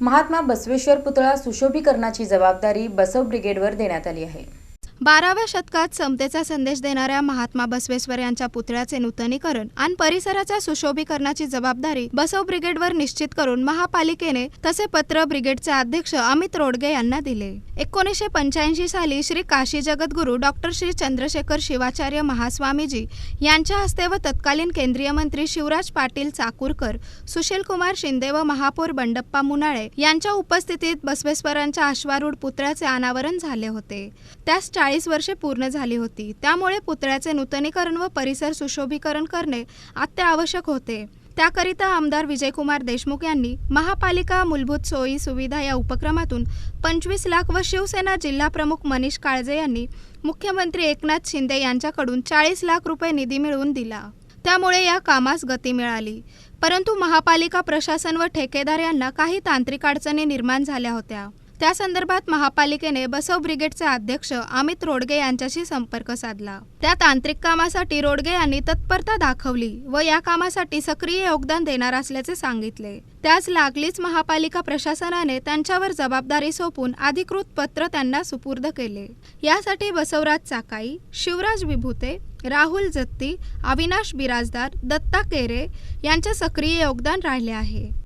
महात्मा बसवेश्वर पुतळा सुशोभीकरणाची जबाबदारी बसव ब्रिगेडवर देण्यात आली आहे. बाराव्या शतकात समतेचा संदेश देणाऱ्या महात्मा बसवेश्वर यांच्या पुतळ्याचे नूतनीकरण आणि परिसराच्या सुशोभीकरणाची जबाबदारी बसव ब्रिगेडवर निश्चित करून महापालिकेने तसे पत्र ब्रिगेडचे अध्यक्ष अमित रोडगे यांना दिले. एकोणीसशे पंच्याऐंशी साली श्री काशी जगद्गुरू डॉक्टर श्री चंद्रशेखर शिवाचार्य महास्वामीजी यांच्या हस्ते व तत्कालीन केंद्रीय मंत्री शिवराज पाटील चाकूरकर सुशीलकुमार शिंदे व महापौर बंडप्पा मुनाळे यांच्या उपस्थितीत बसवेश्वरांच्या अश्वारूढ पुतळ्याचे अनावरण झाले होते. त्यास चाळीस वर्षे पूर्ण झाली होती. त्यामुळे पुतळ्याचे नूतनीकरण व परिसर सुशोभीकरण करणे अत्यावश्यक होते. त्याकरिता आमदार विजयकुमार देशमुख यांनी महापालिका मूलभूत सोयी सुविधा या उपक्रमातून पंचवीस लाख व शिवसेना जिल्हा प्रमुख मनीष काळजे यांनी मुख्यमंत्री एकनाथ शिंदे यांच्याकडून चाळीस लाख रुपये निधी मिळवून दिला. त्यामुळे या कामास गती मिळाली. परंतु महापालिका प्रशासन व ठेकेदार यांना काही तांत्रिक अडचणी निर्माण झाल्या होत्या. त्या संदर्भात महापालिकेने बसव ब्रिगेडचे अध्यक्ष अमित रोडगे यांच्याशी संपर्क साधला. त्या तांत्रिक कामासाठी रोडगे यांनी तत्परता दाखवली व या कामासाठी सक्रिय योगदान देणार असल्याचे सांगितले. त्यास लागलीच महापालिका प्रशासनाने त्यांच्यावर जबाबदारी सोपून अधिकृत पत्र त्यांना सुपूर्द केले. यासाठी बसवराज चाकाई शिवराज विभूते राहुल जत्ती अविनाश बिराजदार दत्ता केरे यांचे सक्रिय योगदान राहिले आहे.